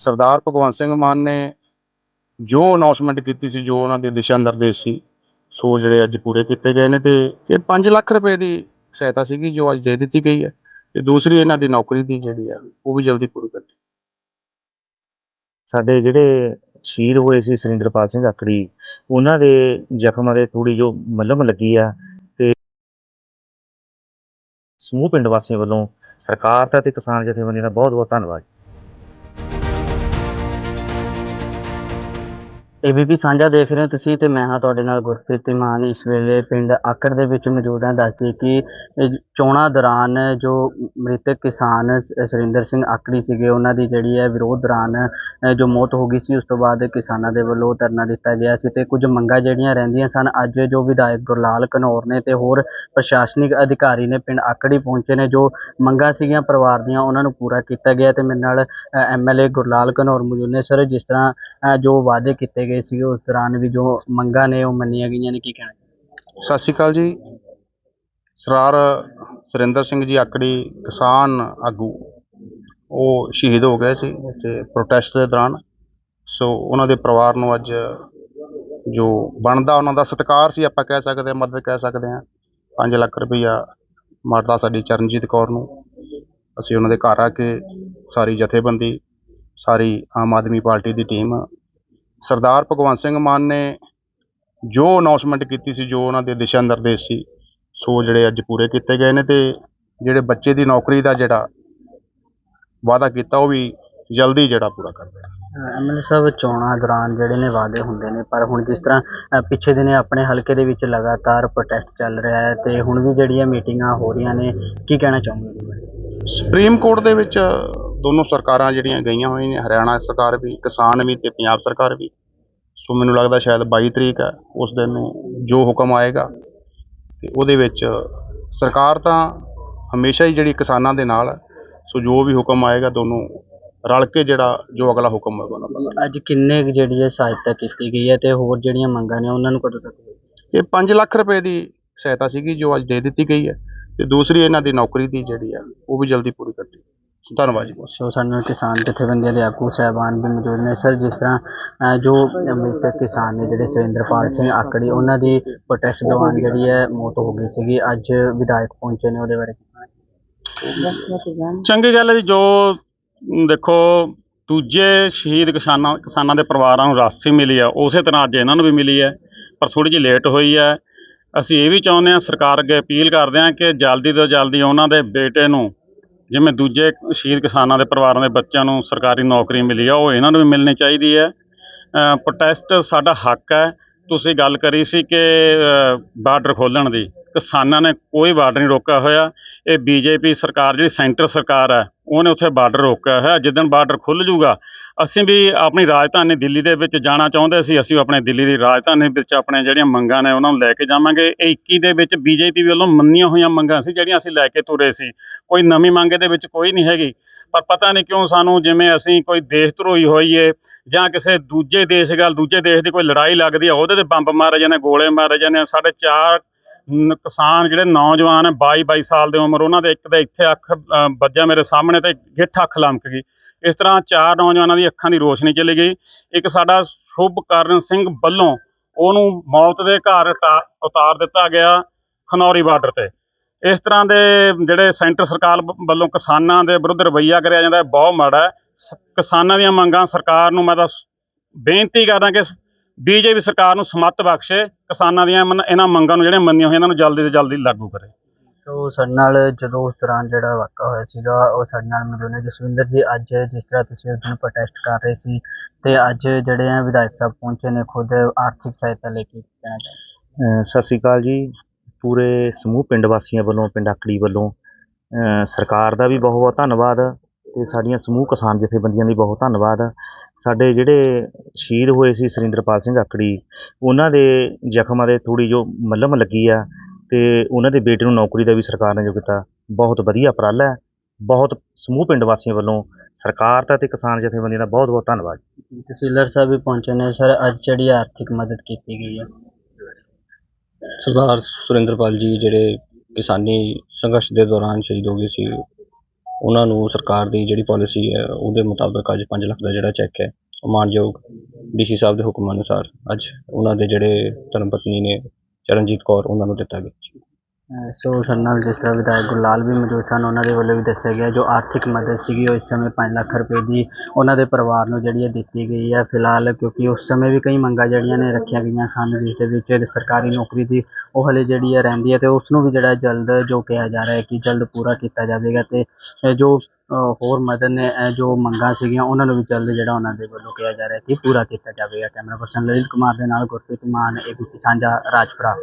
ਸਰਦਾਰ ਭਗਵੰਤ ਸਿੰਘ ਮਾਨ ਨੇ ਜੋ ਅਨਾਉਂਸਮੈਂਟ ਕੀਤੀ ਸੀ, ਜੋ ਉਹਨਾਂ ਦੇ ਦਿਸ਼ਾ ਨਿਰਦੇਸ਼ ਸੀ, ਸੋ ਜਿਹੜੇ ਅੱਜ ਪੂਰੇ ਕੀਤੇ ਗਏ ਨੇ ਤੇ ਇਹ 5 ਲੱਖ ਰੁਪਏ ਦੀ ਸਹਾਇਤਾ ਸੀਗੀ, ਜੋ ਅੱਜ ਦੇ ਦਿੱਤੀ ਗਈ ਹੈ। ਤੇ ਦੂਸਰੀ ਇਹਨਾਂ ਦੀ ਨੌਕਰੀ ਦੀ ਜਿਹੜੀ ਆ, ਉਹ ਵੀ ਜਲਦੀ ਪੂਰੀ ਕਰ ਸਾਡੇ ਜਿਹੜੇ ਸ਼ਹੀਦ ਹੋਏ ਸੀ ਸੁਰਿੰਦਰਪਾਲ ਸਿੰਘ ਆਕੜੀ, ਉਹਨਾਂ ਦੇ ਜ਼ਖਮਾਂ ਦੇ ਥੋੜੀ ਜੋ ਮਲਮ ਲੱਗੀ ਆ ਤੇ ਸਮੂਹ ਪਿੰਡ ਵਾਸੀਆਂ ਵੱਲੋਂ ਸਰਕਾਰ ਦਾ ਤੇ ਕਿਸਾਨ ਜਥੇਬੰਦੀਆਂ ਦਾ ਬਹੁਤ ਬਹੁਤ ਧੰਨਵਾਦ। ਏਬੀਪੀ ਸਾਂਝਾ ਦੇਖ ਰਹੇ ਹੋ ਤੁਸੀਂ ਤੇ ਮੈਂ ਹਾਂ ਤੁਹਾਡੇ ਨਾਲ ਗੁਰਪ੍ਰੀਤ ਇਮਾਨ ਇਸ ਵੇਲੇ ਪਿੰਡ ਆਕੜ ਦੇ ਵਿੱਚ ਮੌਜੂਦ ਹਾਂ। ਦੱਸਦੀ ਕਿ ਚੋਣਾਂ ਦੌਰਾਨ ਜੋ ਮ੍ਰਿਤਕ ਕਿਸਾਨ ਸ- ਸੁਰਿੰਦਰ ਸਿੰਘ ਆਕੜੀ ਸੀਗੇ, ਉਹਨਾਂ ਦੀ ਜਿਹੜੀ ਹੈ ਵਿਰੋਧ ਦੌਰਾਨ ਜੋ ਮੌਤ ਹੋ ਗਈ ਸੀ, ਉਸ ਤੋਂ ਬਾਅਦ ਕਿਸਾਨਾਂ ਦੇ ਵੱਲੋਂ ਧਰਨਾ ਦਿੱਤਾ ਗਿਆ ਸੀ ਤੇ ਕੁਝ ਮੰਗਾਂ ਜਿਹੜੀਆਂ ਰਹਿੰਦੀਆਂ ਸਨ, ਅੱਜ ਜੋ ਵਿਧਾਇਕ ਗੁਰਲਾਲ ਕਨੌਰ ਨੇ ਤੇ ਹੋਰ ਪ੍ਰਸ਼ਾਸਨਿਕ ਅਧਿਕਾਰੀ ਨੇ ਪਿੰਡ ਆਕੜੀ ਪਹੁੰਚੇ ਨੇ, ਜੋ ਮੰਗਾਂ ਸੀਗੀਆਂ ਪਰਿਵਾਰ ਦੀਆਂ, ਉਹਨਾਂ ਨੂੰ ਪੂਰਾ ਕੀਤਾ ਗਿਆ ਤੇ ਮੇਰੇ ਨਾਲ ਐਮਐਲਏ ਗੁਰਲਾਲ ਕਨੌਰ ਮੌਜੂਦ ਨੇ। ਸਰ, ਜਿਸ ਤਰ੍ਹਾਂ ਜੋ ਵਾਅਦੇ ਕੀਤੇ ਗਏ ਸੀ, ਉਸ ਦੌਰਾਨ ਵੀ ਜੋ ਮੰਗਾਂ ਨੇ ਉਹ ਮੰਨੀਆਂ ਗਈਆਂ ਨੇ, ਕੀ ਕਹਿਣਾ? ਸਤਿ ਸ਼੍ਰੀ ਅਕਾਲ ਜੀ। ਸਰਦਾਰ ਸੁਰਿੰਦਰ ਸਿੰਘ ਜੀ ਆਕੜੀ ਕਿਸਾਨ ਆਗੂ, ਉਹ ਸ਼ਹੀਦ ਹੋ ਗਏ ਸੀ ਇਸੇ ਪ੍ਰੋਟੈਸਟ ਦੇ ਦੌਰਾਨ। ਸੋ ਉਹਨਾਂ ਦੇ ਪਰਿਵਾਰ ਨੂੰ ਅੱਜ ਜੋ ਬਣਦਾ ਉਹਨਾਂ ਦਾ ਸਤਿਕਾਰ ਸੀ, ਆਪਾਂ ਕਹਿ ਸਕਦੇ ਹਾਂ, ਮਦਦ ਕਹਿ ਸਕਦੇ ਹਾਂ। 5 ਲੱਖ ਰੁਪਈਆ ਮਾਤਾ ਸਾਡੀ ਚਰਨਜੀਤ ਕੌਰ ਨੂੰ। ਅਸੀਂ ਉਹਨਾਂ ਦੇ ਘਰ ਆ ਕੇ ਸਾਰੀ ਜਥੇਬੰਦੀ, ਸਾਰੀ ਆਮ ਆਦਮੀ ਪਾਰਟੀ ਦੀ ਟੀਮ ਸਰਦਾਰ ਭਗਵੰਤ ਸਿੰਘ ਮਾਨ ਨੇ ਜੋ ਅਨਾਉਂਸਮੈਂਟ ਕੀਤੀ ਸੀ ਜੋ ਉਹਨਾਂ ਦੇ ਦਿਸ਼ਾ ਨਿਰਦੇਸ਼ ਸੀ ਸੋ ਜਿਹੜੇ ਅੱਜ ਪੂਰੇ ਕੀਤੇ ਗਏ ਨੇ ਤੇ ਜਿਹੜੇ ਬੱਚੇ ਦੀ ਨੌਕਰੀ ਦਾ ਜਿਹੜਾ ਵਾਅਦਾ ਕੀਤਾ ਉਹ ਵੀ ਜਲਦੀ ਜਿਹੜਾ ਪੂਰਾ ਕਰ ਦੇਣਾ ਐਮਐਲਏ ਸਾਹਿਬ ਚੋਣਾਂ ਦੌਰਾਨ ਜਿਹੜੇ ਨੇ ਵਾਅਦੇ ਹੁੰਦੇ ਨੇ ਪਰ ਹੁਣ ਜਿਸ ਤਰ੍ਹਾਂ ਅ, ਪਿੱਛੇ ਦਿਨੇ ਆਪਣੇ ਹਲਕੇ ਦੇ ਵਿੱਚ ਲਗਾਤਾਰ ਪ੍ਰੋਟੈਸਟ ਚੱਲ ਰਿਹਾ ਹੈ ਤੇ ਹੁਣ ਵੀ ਜਿਹੜੀਆਂ ਮੀਟਿੰਗਾਂ ਹੋ ਰਹੀਆਂ ਨੇ ਕੀ ਕਹਿਣਾ ਚਾਹੁੰਗੇ? ਸੁਪਰੀਮ ਕੋਰਟ ਦੇ ਵਿੱਚ ਦੋਨੋਂ ਸਰਕਾਰਾਂ ਜਿਹੜੀਆਂ ਗਈਆਂ ਹੋਈਆਂ ਨੇ ਹਰਿਆਣਾ ਸਰਕਾਰ ਵੀ ਕਿਸਾਨ ਵੀ ਤੇ ਪੰਜਾਬ ਸਰਕਾਰ ਵੀ। ਸੋ ਮੈਨੂੰ ਲੱਗਦਾ ਸ਼ਾਇਦ 22 ਤਰੀਕ ਹੈ ਉਸ ਦਿਨ ਨੂੰ ਜੋ ਹੁਕਮ ਆਏਗਾ। ਤੇ ਉਹਦੇ ਵਿੱਚ ਸਰਕਾਰ ਤਾਂ ਹਮੇਸ਼ਾ ਹੀ ਜਿਹੜੀ ਕਿਸਾਨਾਂ ਦੇ ਨਾਲ ਹੈ ਸੋ ਜੋ ਵੀ ਹੁਕਮ ਆਏਗਾ ਦੋਨੋਂ ਰਲ ਕੇ ਜਿਹੜਾ ਜੋ ਅਗਲਾ ਹੁਕਮ ਹੋਏਗਾ ਉਹਨਾਂ ਦਾ ਅੱਜ ਕਿੰਨੇ ਕੁ ਜਿਹੜੀ ਹੈ ਸਹਾਇਤਾ ਕੀਤੀ ਗਈ ਹੈ ਤੇ ਹੋਰ ਜਿਹੜੀਆਂ ਮੰਗਾਂ ਨੇ ਉਹਨਾਂ ਨੂੰ ਕਦੋਂ ਤੱਕ? ਇਹ 5 ਲੱਖ ਰੁਪਏ ਦੀ ਸਹਾਇਤਾ ਸੀਗੀ ਜੋ ਅੱਜ ਦੇ ਦਿੱਤੀ ਗਈ ਹੈ। ਤੇ ਦੂਸਰੀ ਇਹਨਾਂ ਦੀ ਨੌਕਰੀ ਦੀ ਜਿਹੜੀ ਆ ਉਹ ਵੀ ਜਲਦੀ ਪੂਰੀ ਕਰ ਦਿੱਤੀ ਧੰਨਵਾਦ ਜੀ ਬਹੁਤ। ਸੋ ਸਾਡੇ ਨਾਲ ਕਿਸਾਨ ਜਥੇਬੰਦੀਆਂ ਦੇ ਆਗੂ ਸਾਹਿਬਾਨ ਵੀ ਮੌਜੂਦ ਨੇ। ਸਰ ਜਿਸ ਤਰ੍ਹਾਂ ਜੋ ਮ੍ਰਿਤਕ ਕਿਸਾਨ ਨੇ ਜਿਹੜੇ ਸੁਰਿੰਦਰਪਾਲ ਸਿੰਘ ਆਕੜੀ ਉਹਨਾਂ ਦੀ ਪ੍ਰੋਟੈਸਟ ਦੌਰਾਨ ਜਿਹੜੀ ਹੈ ਮੌਤ ਹੋ ਗਈ ਸੀਗੀ। ਅੱਜ ਵਿਧਾਇਕ ਪਹੁੰਚੇ ਨੇ ਉਹਦੇ ਬਾਰੇ? ਚੰਗੀ ਗੱਲ ਹੈ ਜੀ ਜੋ ਦੇਖੋ ਦੂਜੇ ਸ਼ਹੀਦ ਕਿਸਾਨਾਂ ਕਿਸਾਨਾਂ ਦੇ ਪਰਿਵਾਰਾਂ ਨੂੰ ਰਾਸ਼ੀ ਮਿਲੀ ਆ ਉਸੇ ਤਰ੍ਹਾਂ ਅੱਜ ਇਹਨਾਂ ਨੂੰ ਵੀ ਮਿਲੀ ਹੈ। ਪਰ ਥੋੜੀ ਜਿਹੀ ਲੇਟ ਹੋਈ ਹੈ। ਅਸੀਂ ਇਹ ਵੀ ਚਾਹੁੰਦੇ ਹਾਂ, ਸਰਕਾਰ ਅੱਗੇ ਅਪੀਲ ਕਰਦੇ ਹਾਂ ਕਿ ਜਲਦੀ ਤੋਂ ਜਲਦੀ ਉਹਨਾਂ ਦੇ ਬੇਟੇ ਨੂੰ, ਜਿਵੇਂ ਦੂਜੇ ਸ਼ਹੀਦ ਕਿਸਾਨਾਂ ਦੇ ਪਰਿਵਾਰਾਂ ਦੇ ਬੱਚਿਆਂ ਨੂੰ ਸਰਕਾਰੀ ਨੌਕਰੀ ਮਿਲੀ ਆ, ਉਹ ਇਹਨਾਂ ਨੂੰ ਵੀ ਮਿਲਣੀ ਚਾਹੀਦੀ ਹੈ। ਪ੍ਰੋਟੈਸਟ ਸਾਡਾ ਹੱਕ ਹੈ। ਤੁਸੀਂ ਗੱਲ ਕਰੀ ਸੀ ਕਿ ਬਾਰਡਰ ਖੋਲ੍ਹਣ ਦੀ। ਕਿਸਾਨਾਂ ਨੇ ਕੋਈ ਬਾਰਡਰ ਨਹੀਂ ਰੋਕਿਆ ਹੋਇਆ। ਇਹ ਬੀਜੇਪੀ ਸਰਕਾਰ, ਜਿਹੜੀ ਸੈਂਟਰ ਸਰਕਾਰ ਹੈ, ਉਹਨੇ ਉੱਥੇ ਬਾਰਡਰ ਰੋਕਿਆ ਹੋਇਆ। ਜਿੱਦਣ ਬਾਰਡਰ ਖੁੱਲ੍ਹ ਜੂਗਾ ਅਸੀਂ ਵੀ ਆਪਣੀ ਰਾਜਧਾਨੀ ਦਿੱਲੀ ਦੇ ਵਿੱਚ ਜਾਣਾ ਚਾਹੁੰਦੇ ਸੀ। ਅਸੀਂ ਆਪਣੇ ਦਿੱਲੀ ਦੀ ਰਾਜਧਾਨੀ ਵਿੱਚ ਆਪਣੇ ਜਿਹੜੀਆਂ ਮੰਗਾਂ ਨੇ, ਉਹਨਾਂ ਨੂੰ ਲੈ ਕੇ ਜਾਵਾਂਗੇ। ਇਹ 21 ਦੇ ਵਿੱਚ ਬੀਜੇਪੀ ਵੱਲੋਂ ਮੰਨੀਆਂ ਹੋਈਆਂ ਮੰਗਾਂ ਸੀ, ਜਿਹੜੀਆਂ ਅਸੀਂ ਲੈ ਕੇ ਤੁਰੇ ਸੀ। ਕੋਈ ਨਵੀਂ ਮੰਗ ਇਹਦੇ ਵਿੱਚ ਕੋਈ ਨਹੀਂ ਹੈਗੀ। ਪਰ ਪਤਾ ਨਹੀਂ ਕਿਉਂ ਸਾਨੂੰ ਜਿਵੇਂ ਅਸੀਂ ਕੋਈ ਦੇਸ਼ ਧਰੋਈ ਹੋਈਏ ਜਾਂ ਕਿਸੇ ਦੂਜੇ ਦੇਸ਼ ਗੱਲ ਦੂਜੇ ਦੇਸ਼ ਦੀ ਕੋਈ ਲੜਾਈ ਲੱਗਦੀ ਆ ਉਹਦੇ ਤੇ ਬੰਬ ਮਾਰੇ ਜਾਂਦੇ ਗੋਲੇ ਮਾਰੇ ਜਾਂਦੇ ਆ। ਸਾਡੇ ਚਾਰ ਕਿਸਾਨ ਜਿਹੜੇ ਨੌਜਵਾਨ ਹੈ 22 22 ਸਾਲ ਦੇ ਉਮਰ ਉਹਨਾਂ ਦੇ ਇੱਕ ਦੇ ਇੱਥੇ ਅੱਖ ਅ, ਵੱਜਿਆ ਮੇਰੇ ਸਾਹਮਣੇ ਤੇ ਗਿੱਠ ਅੱਖ ਲਮਕ ਗਈ। ਇਸ ਤਰ੍ਹਾਂ ਚਾਰ ਨੌਜਵਾਨਾਂ ਦੀ ਅੱਖਾਂ ਦੀ ਰੋਸ਼ਨੀ ਚਲੀ ਗਈ। ਇੱਕ ਸਾਡਾ ਸ਼ੁਭਕਰਨ ਸਿੰਘ ਵੱਲੋਂ ਉਹਨੂੰ ਮੌਤ ਦੇ ਘਰ ਉਤਾਰ ਦਿੱਤਾ ਗਿਆ ਖਨੌਰੀ ਬਾਰਡਰ ਤੇ। ਇਸ ਤਰ੍ਹਾਂ ਦੇ ਜਿਹੜੇ ਸੈਂਟਰ ਸਰਕਾਰ ਵ- ਵੱਲੋਂ ਕਿਸਾਨਾਂ ਦੇ ਵਿਰੁੱਧ ਰਵੱਈਆ ਕਰਿਆ ਜਾਂਦਾ ਬਹੁਤ ਮਾੜਾ ਹੈ। ਸ- ਕਿਸਾਨਾਂ ਦੀਆਂ ਮੰਗਾਂ ਸਰਕਾਰ ਨੂੰ ਮੈਂ ਤਾਂ ਬੇਨਤੀ ਕਰਦਾ ਕਿ ਬੀਜੇਪੀ ਸਰਕਾਰ ਨੂੰ ਸਮੱਤ ਬਖਸ਼ੇ ਕਿਸਾਨਾਂ ਦੀਆਂ ਮਨ- ਇਹਨਾਂ ਮੰਗਾਂ ਨੂੰ ਜਿਹੜੀਆਂ ਮੰਨੀਆਂ ਹੋਈਆਂ ਇਹਨਾਂ ਨੂੰ ਜਲਦੀ ਤੋਂ ਜਲਦੀ ਲਾਗੂ ਕਰੇ। ਸੋ ਸਾਡੇ ਨਾਲ ਜਦੋਂ ਉਸ ਦੌਰਾਨ ਜਿਹੜਾ ਵਾਕਾ ਹੋਇਆ ਸੀਗਾ ਉਹ ਸਾਡੇ ਨਾਲ ਮੌਜੂਦ ਨੇ ਜਸਵਿੰਦਰ ਜੀ ਅੱਜ ਜਿਸ ਤਰ੍ਹਾਂ ਤੁਸੀਂ ਉਸ ਦਿਨ ਪ੍ਰੋਟੈਸਟ ਕਰ ਰਹੇ ਸੀ ਤੇ ਅੱਜ ਜਿਹੜੇ ਆ ਵਿਧਾਇਕ ਸਾਹਿਬ ਪਹੁੰਚੇ ਨੇ ਖੁਦ ਆਰਥਿਕ ਸਹਾਇਤਾ ਲੈ ਕੇ ਸਤਿ ਸ੍ਰੀ ਅਕਾਲ ਜੀ। ਪੂਰੇ ਸਮੂਹ ਪਿੰਡ ਵਾਸੀਆਂ ਵੱਲੋਂ, ਪਿੰਡ ਆਕੜੀ ਵੱਲੋਂ ਸਰਕਾਰ ਦਾ ਵੀ ਬਹੁਤ ਬਹੁਤ ਧੰਨਵਾਦ ਤੇ ਸਾਡੀਆਂ ਸਮੂਹ ਕਿਸਾਨ ਜਥੇਬੰਦੀਆਂ ਦੀ ਬਹੁਤ ਧੰਨਵਾਦ। ਸਾਡੇ ਜਿਹੜੇ ਸ਼ਹੀਦ ਹੋਏ ਸੀ ਸੁਰਿੰਦਰਪਾਲ ਸਿੰਘ ਆਕੜੀ, ਉਹਨਾਂ ਦੇ ਜ਼ਖਮਾਂ ਦੇ ਥੋੜੀ ਜੋ ਮੱਲਮ ਲੱਗੀ ਆ ਤੇ ਉਹਨਾਂ ਦੇ ਬੇਟੇ ਨੂੰ ਨੌਕਰੀ ਦਾ ਵੀ ਸਰਕਾਰ ਨੇ ਜੋ ਕੀਤਾ ਬਹੁਤ ਵਧੀਆ ਉਪਰਾਲਾ ਹੈ। ਬਹੁਤ ਸਮੂਹ ਪਿੰਡ ਵਾਸੀਆਂ ਵੱਲੋਂ ਸਰਕਾਰ ਦਾ ਤੇ ਕਿਸਾਨ ਜਥੇਬੰਦੀਆਂ ਦਾ ਬਹੁਤ ਬਹੁਤ ਧੰਨਵਾਦ। ਤਹਿਸੀਲਦਾਰ ਸਾਹਿਬ ਵੀ ਪਹੁੰਚੇ ਨੇ। ਸਰ, ਅੱਜ ਜਿਹੜੀ ਆਰਥਿਕ ਮਦਦ ਕੀਤੀ ਗਈ ਹੈ। ਸਰਦਾਰ ਸੁਰਿੰਦਰਪਾਲ ਜੀ ਜਿਹੜੇ ਕਿਸਾਨੀ ਸੰਘਰਸ਼ ਦੇ ਦੌਰਾਨ ਸ਼ਹੀਦ ਹੋ ਗਏ ਸੀ, ਉਹਨਾਂ ਨੂੰ ਸਰਕਾਰ ਦੀ ਜਿਹੜੀ ਪਾਲਿਸੀ ਹੈ, ਉਹਦੇ ਮੁਤਾਬਕ ਅੱਜ 5 ਲੱਖ ਦਾ ਜਿਹੜਾ ਚੈੱਕ ਹੈ, ਉਹ ਮਾਨਯੋਗ ਡੀਸੀ ਸਾਹਿਬ ਦੇ ਹੁਕਮ ਅਨੁਸਾਰ ਅੱਜ ਉਹਨਾਂ ਦੇ ਜਿਹੜੇ ਧਰਮ ਪਤਨੀ ਨੇ ਚਰਨਜੀਤ ਕੌਰ, ਉਹਨਾਂ ਨੂੰ ਦਿੱਤਾ ਗਿਆ। ਸੋ ਸਾਡੇ ਨਾਲ ਜਿਸ ਤਰ੍ਹਾਂ ਵਿਧਾਇਕ ਗੁਰਲਾਲ ਵੀ ਮੌਜੂਦ ਸਨ, ਉਹਨਾਂ ਦੇ ਵੱਲੋਂ ਵੀ ਦੱਸਿਆ ਗਿਆ ਜੋ ਆਰਥਿਕ ਮਦਦ ਸੀਗੀ, ਉਹ ਇਸ ਸਮੇਂ 5 ਲੱਖ ਰੁਪਏ ਦੀ ਉਹਨਾਂ ਦੇ ਪਰਿਵਾਰ ਨੂੰ ਜਿਹੜੀ ਹੈ ਦਿੱਤੀ ਗਈ ਹੈ ਫਿਲਹਾਲ, ਕਿਉਂਕਿ ਉਸ ਸਮੇਂ ਵੀ ਕਈ ਮੰਗਾਂ ਜਿਹੜੀਆਂ ਨੇ ਰੱਖੀਆਂ ਗਈਆਂ ਸਨ, ਜਿਸ ਦੇ ਵਿੱਚ ਸਰਕਾਰੀ ਨੌਕਰੀ ਦੀ ਉਹ ਹਲੇ ਜਿਹੜੀ ਹੈ ਰਹਿੰਦੀ ਹੈ ਤੇ ਉਸ ਨੂੰ ਵੀ ਜਿਹੜਾ ਜਲਦ ਜੋ ਕਿਹਾ ਜਾ ਰਿਹਾ ਹੈ ਕਿ ਜਲਦ ਪੂਰਾ ਕੀਤਾ ਜਾਵੇਗਾ ਤੇ ਜੋ ਹੋਰ ਮਦਦ ਨੇ ਜੋ ਮੰਗਾਂ ਸੀਗੀਆਂ ਉਹਨਾਂ ਨੂੰ ਵੀ ਜਲਦ ਜਿਹੜਾ ਉਹਨਾਂ ਦੇ ਵੱਲੋਂ ਕਿਹਾ ਜਾ ਰਿਹਾ ਕਿ ਪੂਰਾ ਕੀਤਾ ਜਾਵੇਗਾ। ਕੈਮਰਾ ਪਰਸਨ ਲਲਿਤ ਕੁਮਾਰ ਦੇ ਨਾਲ ਗੁਰਪ੍ਰੀਤ ਮਾਨ, ਏਬੀਪੀ ਸਾਂਝਾ, ਰਾਜਪੁਰਾ।